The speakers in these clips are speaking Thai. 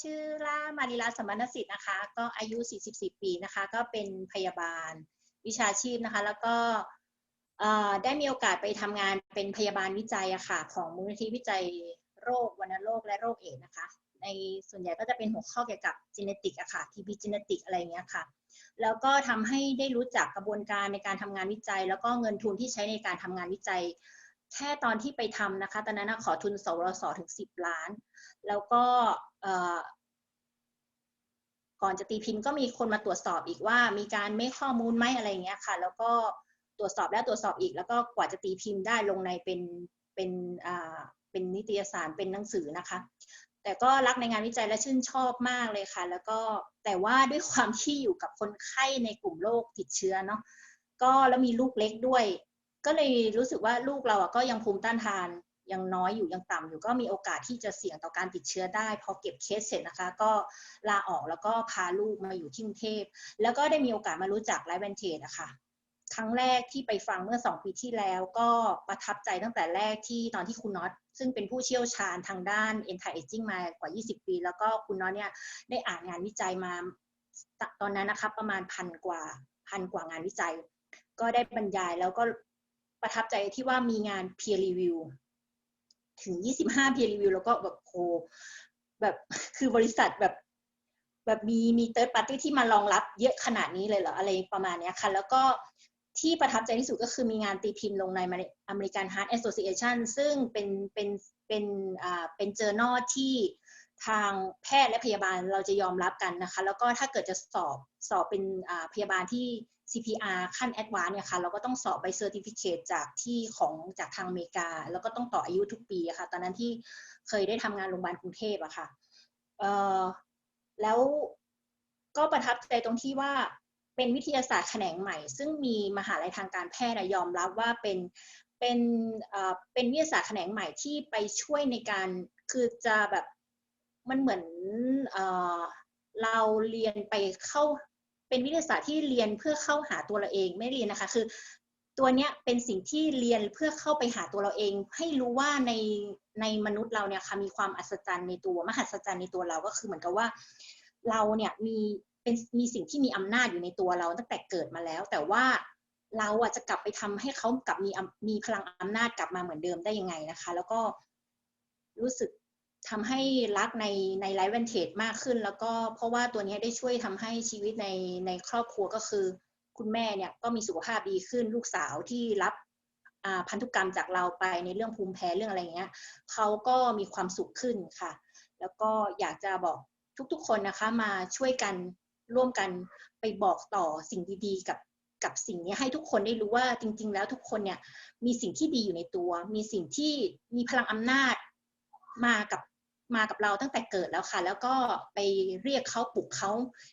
ชื่อล่ามาริลาสมณสิทธิ์นะคะ ก็อายุ 44 ปีนะคะ ก็เป็นพยาบาลวิชาชีพนะคะ แล้วก็ได้มีโอกาสไปทำงานเป็นพยาบาลวิจัยอะค่ะ ของมูลนิธิวิจัยโรควัณโรคและโรคเอดนะคะ ในส่วนใหญ่ก็จะเป็นหัวข้อเกี่ยวกับจีเนติกอะค่ะทีบีจีเนติกอะไรเงี้ยค่ะ แล้วก็ทำให้ได้รู้จักกระบวนการในการทำงานวิจัย แล้วก็เงินทุนที่ใช้ในการทำงานวิจัย แค่ตอนที่ไปทำนะคะ ตอนนั้นขอทุนสวสถึง 10 ล้าน แล้วก็ก่อนจะตีพิมพ์ก็มีคนมาตรวจสอบอีกว่า มีการไม่ข้อมูลไหมอะไรอย่างเงี้ยค่ะ แล้วก็ตรวจสอบแล้วตรวจสอบอีก แล้วก็กว่าจะตีพิมพ์ได้ลงในเป็นเป็นอ่าเป็นนิตยสารเป็นหนังสือนะคะ แต่ก็รักในงานวิจัยและชื่นชอบมากเลยค่ะ แล้วก็แต่ว่าด้วยความที่อยู่กับคนไข้ในกลุ่มโรคติดเชื้อเนาะก็แล้วมีลูกเล็กด้วย ก็เลยรู้สึกว่าลูกเราอะก็ยังภูมิต้านทานยังน้อยอยู่ยังต่ำอยู่ก็มีโอกาสที่จะเสี่ยงต่อการติดเชื้อได้ พอเก็บเคสเสร็จนะคะ ก็ลาออกแล้วก็พาลูกมาอยู่ที่กรุงเทพแล้วก็ได้มีโอกาสมารู้จักไลฟ์แวนเทจอะคะครั้งแรกที่ไปฟังเมื่อสองปีที่แล้วก็ประทับใจตั้งแต่แรกที่ตอนที่คุณน็อตซึ่งเป็นผู้เชี่ยวชาญทางด้าน anti aging มากว่า 20 ปี แล้วก็คุณน็อตเนี่ยได้อ่านงานวิจัยมาตอนนั้นนะคะประมาณพันกว่าพันกว่างานวิจัย ก็ได้บรรยายแล้วก็ ประทับใจที่ว่ามีงาน peer review ถึง 25 peer review แล้วก็แบบโหแบบคือบริษัทแบบแบบมีมี third party ที่มารองรับเยอะขนาดนี้เลยเหรออะไรประมาณนี้ค่ะ แล้วก็ที่ประทับใจที่สุดก็คือมีงานตีพิมพ์ลงใน American Heart Association ซึ่งเป็นเป็นเป็นอ่าเป็น journal ที่ ทางแพทย์และพยาบาลเราจะยอมรับกันนะคะ แล้วก็ถ้าเกิดจะสอบสอบเป็นพยาบาลที่ CPR ขั้นแอดวานเนี่ยค่ะเราก็ต้องสอบใบเซอร์ติฟิเคตจากที่ของจากทางอเมริกา แล้วก็ต้องต่ออายุทุกปีะค่ะ ตอนนั้นที่เคยได้ทำงานโรงพยาบาลกรุงเทพอะค่ะเอ่อแล้วก็ประทับใจตรงที่ว่าเป็นวิทยาศาสตร์แขนงใหม่ ซึ่งมีมหาลัยทางการแพทย์ยอมรับว่าเป็นเป็นเป็นวิทยาศาสตร์แขนงใหม่ที่ไปช่วยในการคือจะแบบ มันเหมือนเออเราเรียนไปเข้าเป็นวิทยาศาสตร์ที่เรียนเพื่อเข้าหาตัวเราเองไม่เรียนนะคะ คือ ตัวเนี้ยเป็นสิ่งที่เรียนเพื่อเข้าไปหาตัวเราเอง ให้รู้ว่าในในมนุษย์เราเนี่ยค่ะมีความอัศจรรย์ในตัวมหัศจรรย์ในตัวเราก็คือเหมือนกับว่า เราเนี่ยมีเป็นมีสิ่งที่มีอำนาจอยู่ในตัวเราตั้งแต่เกิดมาแล้ว แต่ว่าเราอะจะกลับไปทำให้เขากลับมีมีพลังอำนาจกลับมาเหมือนเดิมได้ยังไงนะคะ แล้วก็รู้สึก ทำให้รักในในไลฟ์แวนเทจมากขึ้น แล้วก็เพราะว่าตัวนี้ได้ช่วยทำให้ชีวิตในในครอบครัวก็คือ คุณแม่เนี่ยก็มีสุขภาพดีขึ้น ลูกสาวที่รับอ่าพันธุกรรมจากเราไปในเรื่องภูมิแพ้เรื่องอะไรเงี้ยเขาก็มีความสุขขึ้นค่ะ แล้วก็อยากจะบอกทุกๆคนนะคะมาช่วยกันร่วมกันไปบอกต่อสิ่งดีๆ กับกับสิ่งนี้ให้ทุกคนได้รู้ว่าจริง ๆ แล้วทุกคนเนี่ยมีสิ่งที่ดีอยู่ในตัว มีสิ่งที่มีพลังอำนาจมากับ มากับเราตั้งแต่เกิดแล้วค่ะ แล้วก็ไปเรียกเขาปลุกเขา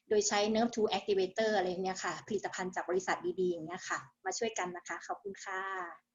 โดยใช้ nerve to activator อะไรเนี่ยค่ะ ผลิตภัณฑ์จากบริษัทดีๆอย่างเงี้ยค่ะ มาช่วยกันนะคะ ขอบคุณค่ะ